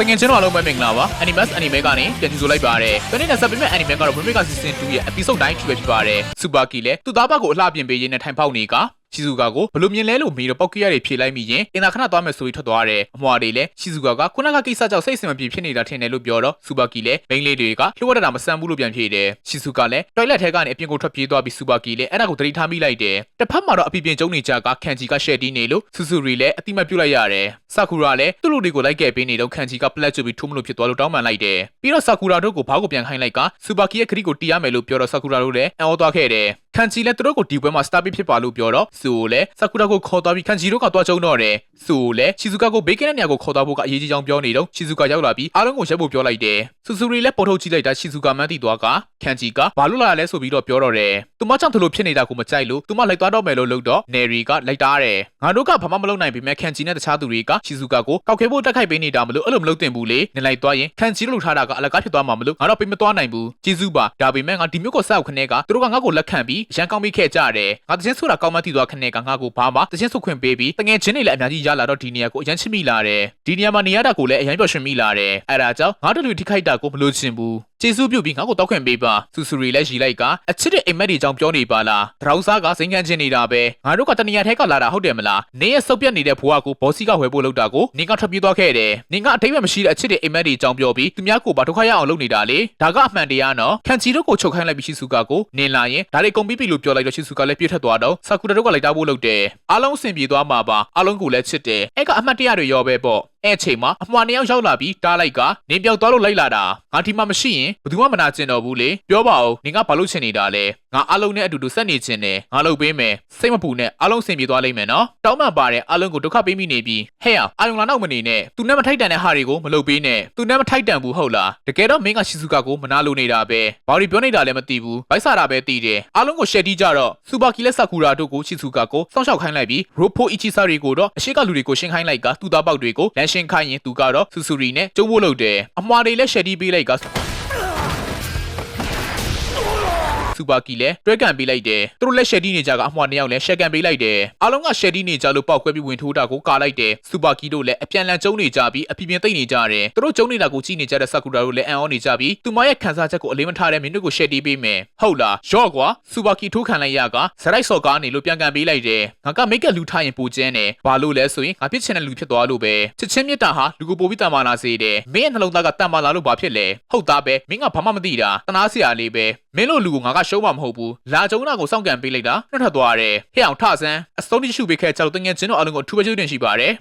တကယ်ချင်းတော့အလုံးပဲမင်္ဂလာပါ Animus Anime ကနေပြန်ကြည့်ဆိုလိုက်ပါရယ်။ဒီနေ့နဲ့ဆက်ပြီးမဲ့ Anime ကတော့ Bromega Season 2ရဲ့ Episode 9ထိပဲဖြစ်ပါတယ်။ Super Key လည်းသူ့သားဘက်ကိုအလှပြင်ပေးရင်းနဲ့ထိုင်ပေါက်နေကရှီဇူကာကိုဘလို့မြင်လဲလို့မေးတော့ပောက်ကိရတွေဖြေလိုက်မိရင်အင်သာခဏသွားမယ်ဆိုပြီးထွက်သွားတယ်။အမွာတွေလည်းရှီဇူကာကခုနကကိစ္စကြောင့်စိတ်အဆင်မပြေဖြစ်နေတာထင်တယ်လို့ပြောတော့စူပါကီလည်းမိန်းလေးတွေကလှုပ်ဝက်တာမဆန်ဘူးလို့ပြန်ဖြေတယ်။ရှီဇူကာလည်းတွိုင်လက်ထဲကနေအပြင်ကိုထွက်ပြေးသွားပြီးစူပါကီလည်းအဲ့ဒါကိုသတိထားမိလိုက်တယ်။တစ်ဖက်မှာတော့အပီပြင်ကျုံနေကြကခန်ဂျီကရှယ်တီးနေလို့ဆူဆူရီလည်းအတိမတ်ပြုတ်လိုက်ရတယ်။ဆာကူရာလည်းသူ့လူတွေကိုလိုက်ခဲ့ပေးနေတော့ခန်ဂျီကပလက်ချပြီးထိုးမလို့ဖြစ်သွားလို့တောင်းပန်လိုက်တယ်။ပြီးတော့ဆာကူရာတို့ကိုဘားကိုပြန်ခိုင်းလိုက်ကစူပါကီရဲ့ခရီးကိုတီးရမယ်လို့ပြောတော့ဆာကူရာတို့လည်းအံ့ဩသွားခဲ့တယ်။ ခန်ဂျီလည်းသူတို့ကိုဒီပွဲမှာစတာပစ်ဖြစ်ပါလို့ပြောတော့ဆူကိုလည်းဆာကူရာကိုခေါ်သွားပြီးခန်ဂျီတို့ကသွားကြုံတော့တယ်။ဆူကိုလည်းချီဇူကာကိုဘေးကင်းတဲ့နေရာကိုခေါ်သွားဖို့ကအရေးကြီးကြောင်းပြောနေတော့ချီဇူကာရောက်လာပြီးအားလုံးကိုရက်ဖို့ပြောလိုက်တယ်။ဆူဆူရီလည်းပေါ်ထုတ်ကြည့်လိုက်တာချီဇူကာမန်းတီသွားကခန်ဂျီကဘာလို့လာလဲဆိုပြီးတော့ပြောတော့တယ်။သူမကြောင့်သူလိုဖြစ်နေတာကိုမကြိုက်လို့သူမလိုက်သွားတော့မယ်လို့လုပ်တော့နယ်ရီကလိုက်တားတယ်။ငါတို့ကဘာမှမလုပ်နိုင်ပေမဲ့ခန်ဂျီနဲ့တခြားသူတွေကချီဇူကာကိုကောက်ခဲဖို့တက်ခိုက်ပေးနေတာမလို့အဲ့လိုမလုပ်သင့်ဘူးလေ။နေလိုက်သွားရင်ခန်ဂျီလို့ထားတာကအလကားဖြစ်သွားမှာမလို့ငါတော့ပေးမသွားနိုင်ဘူး။ချီဇူပါဒါပေမဲ့ငါဒီမျိုးကိုစောက်ခနဲ့ကသူတို့ကငါ့ကိုလက်ခံပြီးရန်ကောင်းပြီးခဲ့ကြတယ်။ငါတချင်းဆိုတာကောင်းမှတီသွားခနဲ့ကငါ့ကိုဘာမှတချင်းဆုခွင့်ပေးပြီးတငယ်ချင်းတွေလည်းအများကြီးရလာတော့ဒီနေရာကိုအရန်ချစ်မိလာတယ်။ဒီနေရာမှာနေရတာကိုလည်းအရန်ပျော်ရွှင်မိလာတယ်။အဲ့ဒါကြောင့်ငါတို့လူထိခိုက်တာကိုမလို့ချင်ဘူး။ကျေးဇူးပြုပြီးငါ့ကိုတောက်ခွင့်ပေးပါဆူဆူရီလည်းရီလိုက်ကအချစ်တဲ့အိမ်မက်တွေကြောင့်ပြောနေပါလားဒရောင်းစားကစိန်ခံချင်နေတာပဲငါတို့ကတနေရာထဲကလာတာဟုတ်တယ်မလားနင်းရဲ့စုပ်ပြတ်နေတဲ့ဘွားကိုဘောစီကဝယ်ဖို့လုပ်တာကိုနင်းကထွက်ပြေးသွားခဲ့တယ်နင်းကအထိမ့်မဲ့မရှိတဲ့အချစ်တဲ့အိမ်မက်တွေကြောင့်ပြောပြီးသူများကိုပါဒုက္ခရအောင်လုပ်နေတာလေဒါကအမှန်တရားနော်ခန်ချီတို့ကိုချုပ်ခိုင်းလိုက်ပြီးရှီဆူကာကိုနင်းလာရင်ဒါတွေကုန်ပြီးပြီလို့ပြောလိုက်တော့ရှီဆူကာလည်းပြေးထွက်သွားတော့ဆာကူတာတို့ကလိုက်တာဖို့လုပ်တယ်အားလုံးအဆင်ပြေသွားမှာပါအားလုံးကိုလည်းချစ်တယ်အဲ့ကအမှတ်တရတွေရောပဲပေါ့အဲ့အချိန်မှာအမွှာနှစ်ယောက်ရောက်လာပြီးတားလိုက်ကနေပြောက်သွားလို့လိုက်လာတာငါဒီမှာမရှိရင်ဘယ်သူမှမနာကျင်တော့ဘူးလေပြောပါဦးနင်ကဘာလို့ချင်နေတာလဲငါအားလုံးနဲ့အတူတူဆက်နေချင်တယ်ငါလုပ်ပေးမယ်စိတ်မပူနဲ့အားလုံးဆင်ပြေသွားလိမ့်မယ်နော်တောင်းပန်ပါတဲ့အားလုံးကိုဒုက္ခပေးမိနေပြီးဟဲ့အောင်အာယုံလာနောက်မနေနဲ့သူနဲ့မထိုက်တန်တဲ့ဟာတွေကိုမလုပ်ပေးနဲ့သူနဲ့မထိုက်တန်ဘူးဟုတ်လားတကယ်တော့မင်းကရှီဇူကာကိုမနာလိုနေတာပဲဘာလို့ပြောနေတာလဲမသိဘူးဗိုက်စာတာပဲသိတယ်အားလုံးကိုရှယ်တီးကြတော့စူပါကီလက်ဆာကူရာတို့ကိုရှီဇူကာကိုစောင့်ရှောက်ခိုင်းလိုက်ပြီးရိုဖိုအီချီဆာရီကိုတော့အရှိကလူတွေကိုရှင်းခိုင်းလိုက်ကသူ့သားပေါက်တွေကိုလမ်းရှင်းခိုင်းရင်သူကတော့ဆူဆူရီနဲ့ကျုံးဖို့လုပ်တယ်အမွာတွေလည်းရှယ်တီးပေးလိုက်က စူပါကီလည်းတွဲကန်ပေးလိုက်တယ်သူတို့လက်ရှယ်တီးနေကြကအမွှာနှစ်ယောက်လည်းရှယ်ကန်ပေးလိုက်တယ်အားလုံးကရှယ်တီးနေကြလို့ပောက်ကွဲပြီးဝင်ထိုးတာကိုကာလိုက်တယ်စူပါကီတို့လည်းအပြန်လန်ကျုံနေကြပြီးအပြင်းပြင်းသိမ့်နေကြတယ်သူတို့ကျုံနေတာကိုကြည့်နေကြတဲ့ဆာကူရာတို့လည်းအံ့ဩနေကြပြီးသူမရဲ့ခံစားချက်ကိုအလေးမထားတဲ့မင်းတို့ကိုရှယ်တီးပေးမယ်ဟုတ်လားရော့ကွာစူပါကီထိုးခံလိုက်ရကဇရိုက်စော်ကားနေလို့ပြန်ကန်ပေးလိုက်တယ်ငါကမိတ်ကလူထားရင်ပူကျန်းတယ်ဘာလို့လဲဆိုရင်ငါပြစ်ချင်တဲ့လူဖြစ်သွားလို့ပဲချစ်ချင်းမြတ်တာဟာလူကိုပိုပြီးတန်မာလာစေတယ်မင်းရဲ့နှလုံးသားကတန်မာလာလို့ဘာဖြစ်လဲဟုတ်သားပဲမင်းကဘာမှမသိတာတနာစရာလေးပဲမင်းတို့လူကိုငါကရှုံးမှာမဟုတ်ဘူးလာကြုံတာကိုစောင့်ကန်ပေးလိုက်တာနှွတ်ထွက်သွားတယ်ဟဲ့အောင်ထဆန်းအစုံတိရှုပေးခဲ့ကြတော့တငယ်ချင်းတို့အားလုံးကိုအထူးပဲကျေးဇူးတင်ရှိပါတယ်